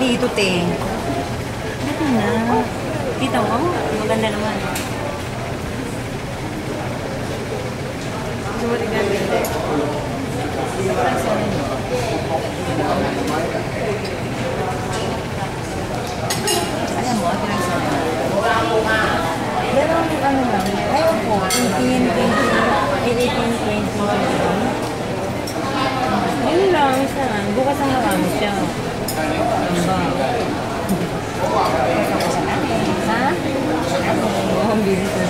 ate. Ito na. Kita mo? Maganda naman. Sumunod nga hindi. Alam mo, ate lang sabi. Pero ano lang, ayaw po, 18, 20,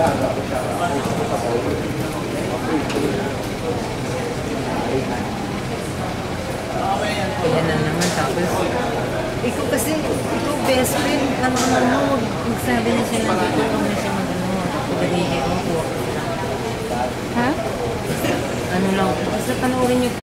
Kaya na naman tapos Ikaw kasi, ikaw best friend, ano mo, Magsabi na siya na dito kung na siya mag-ano, pagdating ko, kuha ko na. ha? Ano lang, basta panoorin niyo